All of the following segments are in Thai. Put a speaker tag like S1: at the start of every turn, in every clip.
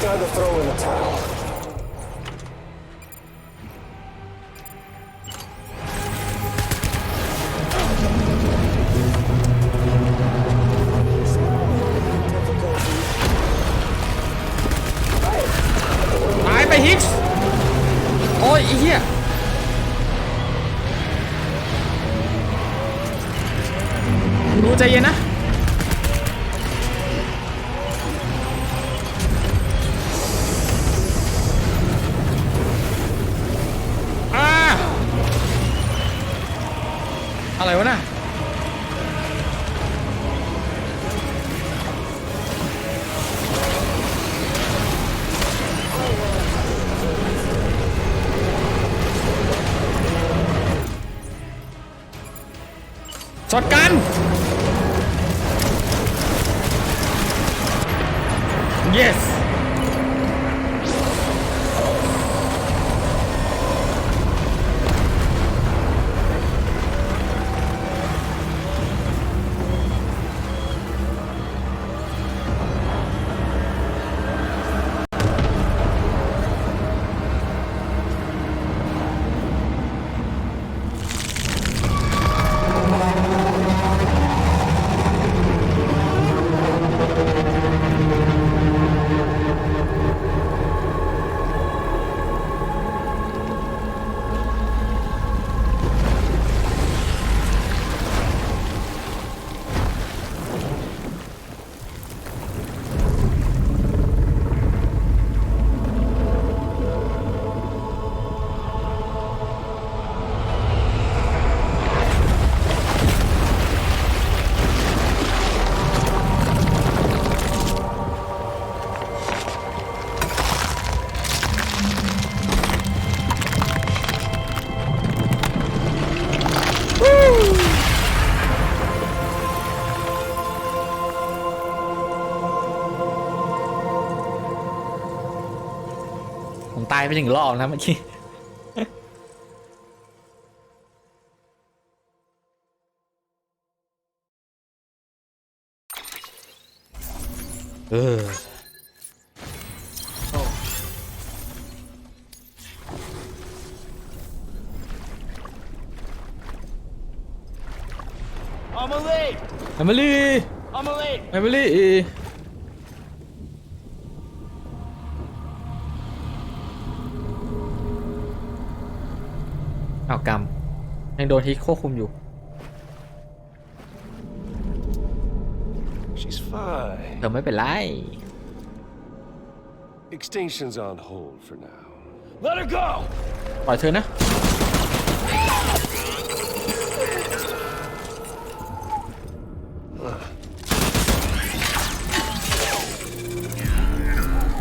S1: Time to throw in the towel.
S2: ช็อตกัน yes ไปหนึ่งรอบนะเมื่อกี้เออ
S1: Amelie!
S2: แอมิลี่
S1: Amelie!
S2: แอมิลี่ เอากรรมยังโดนฮิกควบคุมอยู่
S1: She's fine.
S2: เธอไม่เป็นไร
S1: Extinction's on hold for now. Let her go!
S2: ปล่อยเธอนะ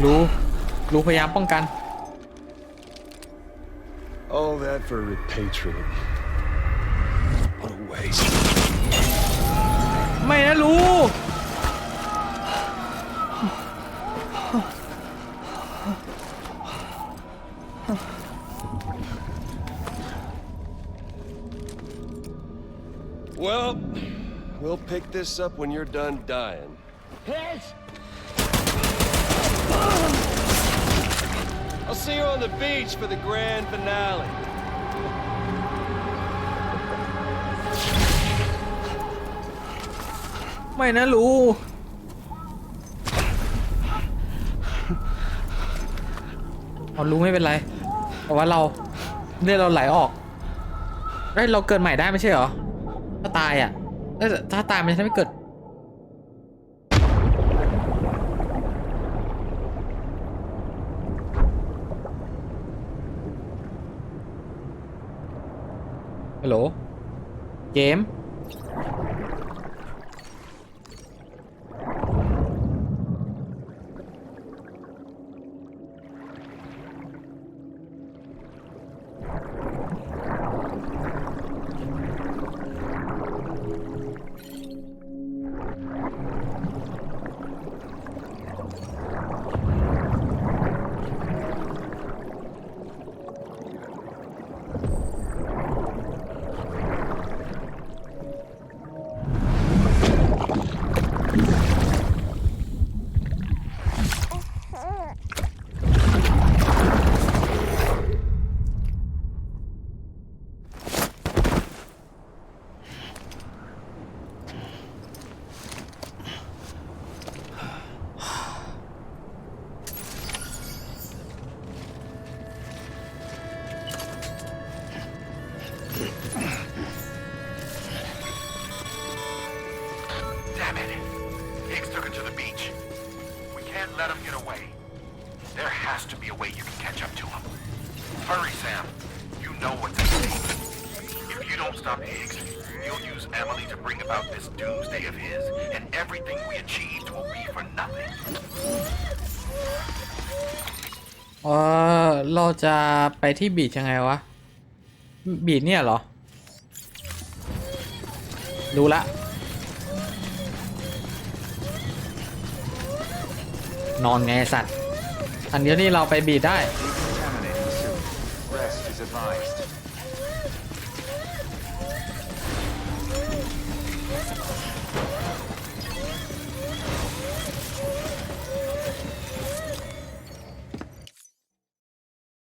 S2: รู้ รู้พยายามป้องกัน
S1: All that for repatriating. What a waste.
S2: ไม่นะรู้
S1: Well, we'll pick this up when you're done dying. I'll see you on the beach for the grand finale.
S2: ไม่นะรู้เอารู้ไม่เป็นไรแต่ว่าเราเลือดเราไหลออกเฮ้ยเราเกิดใหม่ได้ไม่ใช่เหรอ ถ้าตายอะถ้าตายมันจะไม่เกิด ฮัลโหล เจม
S3: Hurry, Sam. You know what's at stake. If you don't stop Higgs, you'll use Emily to bring about this doomsday of his, and everything we achieved will be for nothing.
S2: เออเราจะไปที่บีชยังไงวะ บีชเนี่ยเหรอ รู้ละ นอนไงสัตว์ อันเดียวนี่เราไปบีชได้
S3: As advised.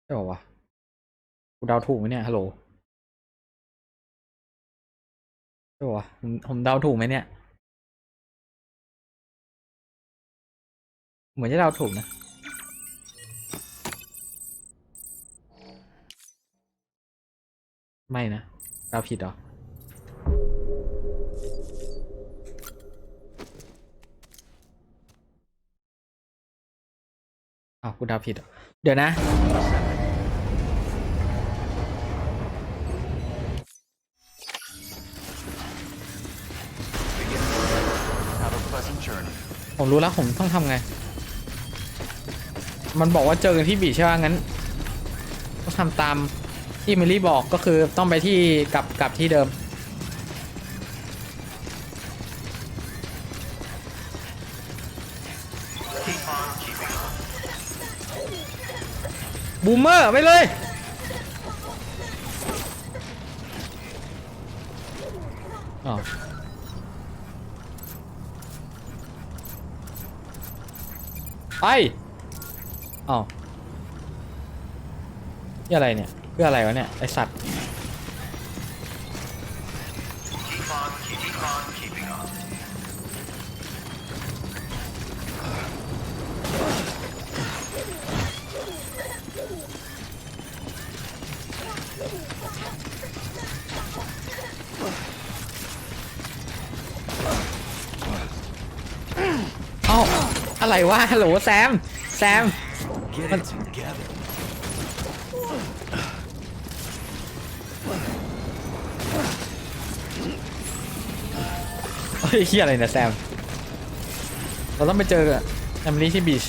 S2: ใช่ป่าวะกูเดาถูกไหมเนี่ยฮัลโหลใช่ป่าวะผมผมเดาถูกไหมเนี่ย เหมือนจะเดาถูกนะ ไม่นะเดาผิดหรอ อ้าวกูเดาผิดเหรอ เดี๋ยวนะ
S3: Have a pleasant journey.
S2: ผมรู้แล้วผมต้องทำไง มันบอกว่าเจอกันที่บีชใช่ไหมงั้นต้องทำตาม ที่เมลี่บอกก็คือต้องไปที่กลับกลับที่เดิม บูมเมอร์ไปเลย อ๋อไปอ๋อนี่อะไรเนี่ย พื่ออะไรวะเนี่ย ไอสัตว์ เอ้า อะไรวะโหลแซม แซม
S4: Get.
S2: เฮียอะไรเนี่ยแซม เราต้องไปเจอกับแอมลี่ที่บีช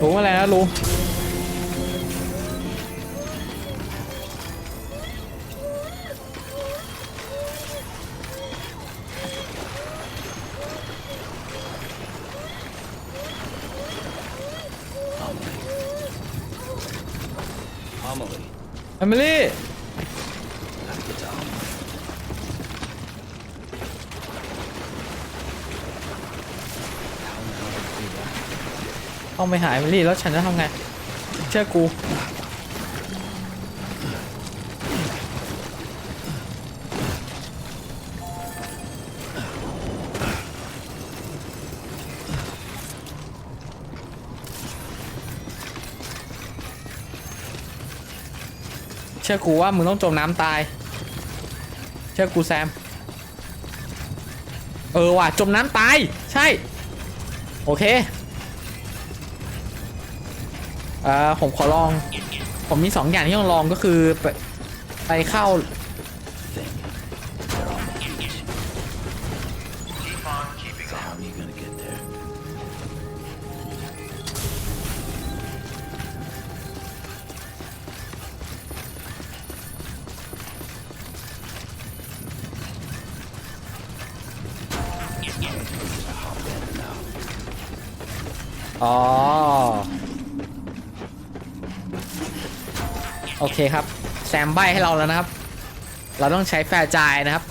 S2: รู้อะไรนะรู้
S4: Amelie.
S2: แอมิลี่
S4: Gotta get to Amelie.
S2: ต้องไปหาแอมิลี่แล้วฉันจะทำไง เชื่อกูเชื่อกูว่ามึงต้องจมน้ำตาย เชื่อกูแซม เออว่ะจมน้ำตาย ใช่ โอเค อ่อผมขอลอง ผมมีสองอย่างที่ต้องลองก็คือไปไปเข้า
S4: Thing. They're on the beach.
S3: Keep on keeping on.
S4: How are you gonna get there? Hop in now.
S2: อ๋อ โอเคครับ แซมใบให้เราแล้วนะครับ เราต้องใช้แฟร์จายนะครับ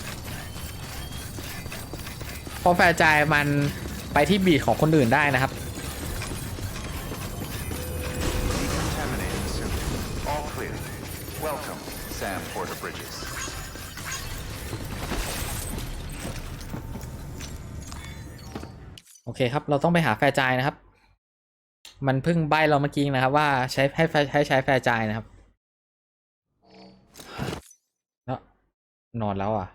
S2: เพราะแฟร์จายมันไปที่บีดของคนอื่นได้นะครับ
S3: Contaminated soon. All clear. Welcome, Sam Porter Bridges.
S2: โอเคครับ เราต้องไปหาแฟร์จายนะครับ มันเพิ่งใบเราเมื่อกี้นะครับว่าใช้ให้แฟร์ให้ใช้แฟร์จายนะครับ แล้ว นอนแล้วอะ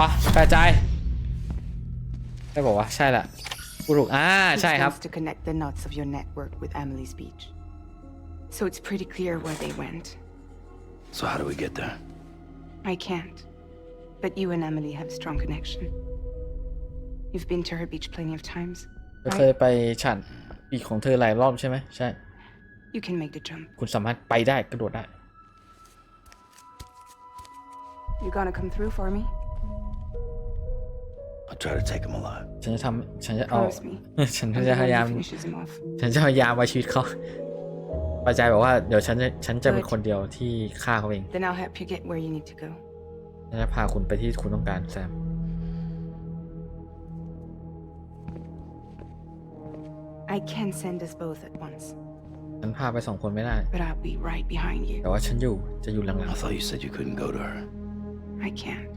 S2: ปะแฟร์จายได้บอกว่าใช่แหละกูถูกอ่า
S5: He
S2: ใช่ครับ
S5: tends to connect the knots of your network with Emily's beach. So it's pretty clear where they went.
S4: So how do we get there?
S5: I can't. But you and Emily have a strong connection. You've been to her beach plenty of times.
S2: เคยไปฉันปีกของเธอหลายรอบใช่ไหมใช่
S5: You can make the jump.
S2: คุณสามารถไปได้กระโดดได้
S5: You gonna come through for me?
S4: I'll try to take him alive.
S2: ฉันจะทำฉันจะเอา
S5: Promise me.
S2: ฉัน
S5: I'm
S2: จะ
S5: the
S2: พ
S5: one
S2: ยายาม
S5: who finishes him off.
S2: ฉันจะพยายามไว้ชีวิตเขาปาใจบอกว่าเดี๋ยวฉันจะฉันจะเป็นคนเดียวที่ฆ่าเขาเอง
S5: Then I'll help you get where you need to go.
S2: ฉันจะพาคุณไปที่คุณต้องการแซม
S5: I can send us both at once,
S2: ฉันพาไปสองคนไม่ได้
S5: but I'll be right behind
S2: แต่
S5: you.
S2: ว่าฉันอยู่จะอยู่หลัง
S4: I thought you said you couldn't go to her.
S5: I can't.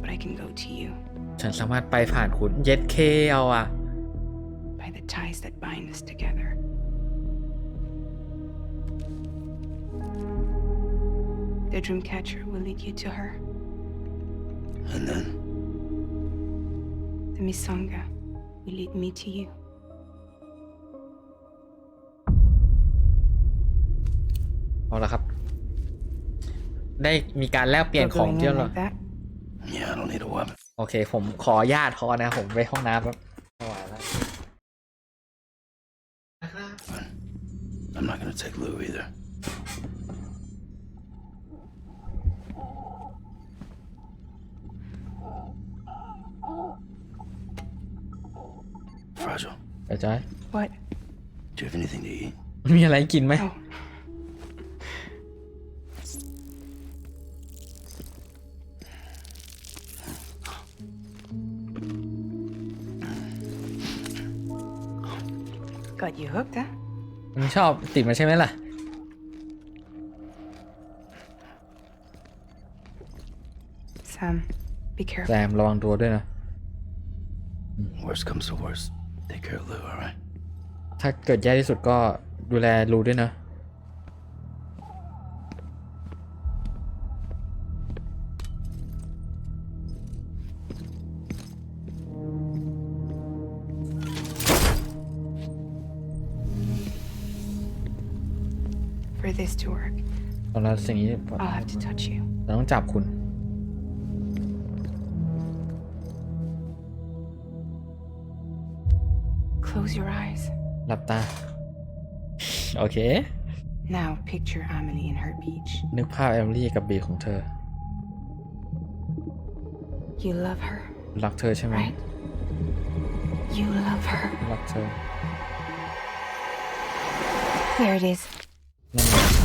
S5: But I can go to you
S2: ๆฉันสามารถไปผ่านคุณเย็ดเคเอาอะ
S5: by the ties that bind us together. The Dreamcatcher will lead you to her.
S4: And then?
S5: The Misanga Will lead me to you.
S2: เอาละครับได้มีการแลกเปลี่ยน
S5: You're
S2: ของ
S5: going
S2: เที่ยว
S5: in
S2: เลย
S5: like that?
S4: Yeah, I don't need a weapon.
S2: โอเค ผมขอญาตเขานะ ผมไปห้องน้ำครับไม่ไหวแล้ว
S4: I'm not gonna take Lou either. Fragile,
S2: ไปใจ
S5: What?
S4: do you have anything to eat?
S2: มีอะไรกินไหม
S5: Oh. Got you hooked, huh?
S2: มึงชอบติดมันใช่ไหมล่ะ
S5: Sam, be
S2: แซ
S5: careful.
S2: มระวังตัวด้วยนะ
S4: Worst comes to worst, take care of Lou, alright?
S2: ถ้าเกิดแย่ที่สุดก็ดูแลรูด้วยนะ
S5: For this to work,
S2: ตอนนั้นสิ่งนี้
S5: I'll have to touch you.
S2: เราต้องจับคุณ
S5: Close your eyes.
S2: หลับตา โอเค
S5: Now picture Amelie in her beach.
S2: นึกภาพแอมลี่กับบีของเธอ
S5: You love her,
S2: รักเธอใช่ไหม
S5: right? You love her.
S2: รักเธอ
S5: There it is.
S2: นั่นไง